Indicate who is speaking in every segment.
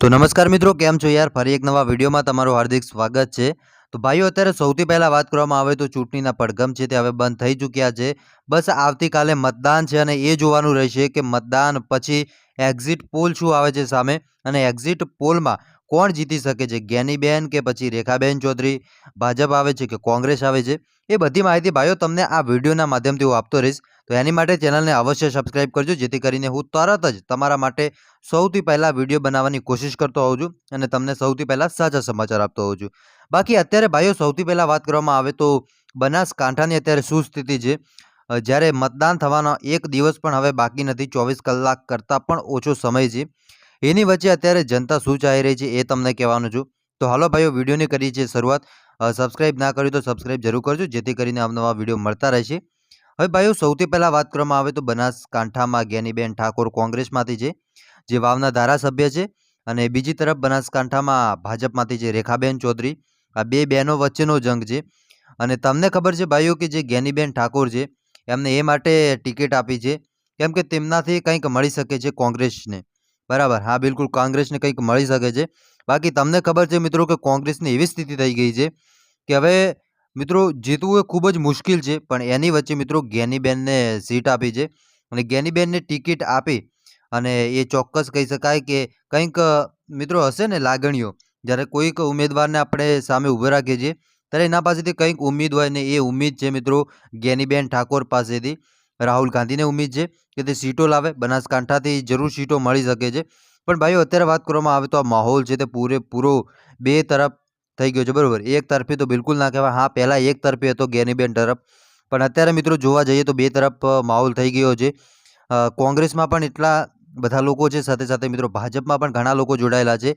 Speaker 1: તો નમસ્કાર મિત્રો, કેમ છો યાર? ફરી એક નવા વિડીયોમાં તમારું હાર્દિક સ્વાગત છે. તો ભાઈઓ, અત્યારે સૌથી પહેલાં વાત કરવામાં આવે તો ચૂંટણીના પડઘમ છે તે હવે બંધ થઈ ચૂક્યા છે. બસ આવતીકાલે મતદાન છે અને એ જોવાનું રહેશે કે મતદાન પછી એક્ઝિટ પોલ શું આવે છે સામે અને એક્ઝિટ પોલમાં કોણ જીતી શકે છે? જ્ઞાનીબેન કે પછી રેખાબેન ચૌધરી? ભાજપ આવે છે કે કોંગ્રેસ આવે છે? એ બધી માહિતી ભાઈઓ, તમને આ વિડીયોના માધ્યમથી હું આપતો રહીશ. તો એની માટે ચેનલને અવશ્ય સબસ્ક્રાઇબ કરજો, જેથી કરીને હું તરત જ તમારા માટે સૌથી પહેલાં વીડિયો બનાવવાની કોશિશ કરતો હોઉં છું અને તમને સૌથી પહેલાં સાચા સમાચાર આપતો હોઉં છું. બાકી અત્યારે ભાઈઓ, સૌથી પહેલાં વાત કરવામાં આવે તો બનાસકાંઠાની અત્યારે શું સ્થિતિ છે? જ્યારે મતદાન થવાનો એક દિવસ પણ હવે બાકી નથી, ચોવીસ કલાક કરતાં પણ ઓછો સમય છે. એની વચ્ચે અત્યારે જનતા શું ચાહી રહી છે એ તમને કહેવાનું છું. તો હાલો ભાઈઓ, વિડીયોની કરી છે શરૂઆત. સબસ્ક્રાઇબ ના કર્યું તો સબસ્ક્રાઇબ જરૂર કરજો, જેથી કરીને અવનવા વીડિયો મળતા રહેશે. હવે ભાઈઓ, સૌથી પહેલાં વાત કરવામાં આવે તો બનાસકાંઠામાં જ્ઞાનીબેન ઠાકોર કોંગ્રેસમાંથી છે, જે વાવના ધારાસભ્ય છે અને બીજી તરફ બનાસકાંઠામાં ભાજપમાંથી છે રેખાબેન ચૌધરી. આ બે બહેનો વચ્ચેનો જંગ છે અને તમને ખબર છે ભાઈઓ કે જે જ્ઞાનીબેન ઠાકોર છે, એમને એ માટે ટિકિટ આપી છે, કેમ કે તેમનાથી કંઈક મળી શકે છે કોંગ્રેસને. બરાબર? હા, બિલકુલ કોંગ્રેસને કંઈક મળી શકે છે. બાકી તમને ખબર છે મિત્રો કે કોંગ્રેસની એવી સ્થિતિ થઈ ગઈ છે કે હવે મિત્રો, જીતવું એ ખૂબ જ મુશ્કેલ છે, પણ એની વચ્ચે મિત્રો ગેનીબેનને સીટ આપી છે અને ગેનીબેનને ટિકિટ આપી અને એ ચોક્કસ કહી શકાય કે કંઈક, મિત્રો હશે ને લાગણીઓ, જ્યારે કોઈક ઉમેદવારને આપણે સામે ઊભો રાખીએ છીએ, ત્યારે એના પાસેથી કંઈક ઉમ્મીદ હોય ને એ ઉમ્મીદ છે મિત્રો જ્ઞાનીબેન ઠાકોર પાસેથી. રાહુલ ગાંધીને ઉમ્મીદ છે કે તે સીટો લાવે, બનાસકાંઠાથી જરૂર સીટો મળી શકે છે. પણ ભાઈઓ, અત્યારે વાત કરવામાં આવે તો આ માહોલ છે તે પૂરેપૂરો બે તરફ થઈ ગયો છે, બરાબર. એક તરફી તો બિલકુલ ના કહેવાય. હા, પહેલાં એક તરફી હતો ગેનીબેન તરફ. પણ અત્યારે મિત્રો જોવા જઈએ તો બે તરફ માહોલ થઈ ગયો છે. કોંગ્રેસમાં પણ એટલા બધા લોકો છે, સાથે સાથે મિત્રો ભાજપમાં પણ ઘણા લોકો જોડાયેલા છે.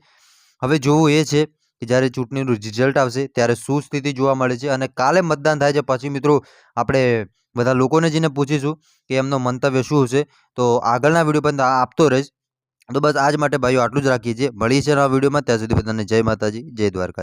Speaker 1: હવે જોવું એ છે કે જ્યારે ચૂંટણીનું રિઝલ્ટ આવશે, ત્યારે શું સ્થિતિ જોવા મળે છે અને કાલે મતદાન થાય છે. પછી મિત્રો આપણે બધા લોકોને જઈને પૂછીશું કે એમનો મંતવ્ય શું હશે તો આગળના વીડિયો પણ આપતો રહીશ. તો બસ આજ માટે ભાઈઓ આટલું જ રાખીએ છીએ. મળીએ છીએ નવા વિડીયોમાં ત્યાં સુધી બધાને જય માતાજી, જય દ્વારકા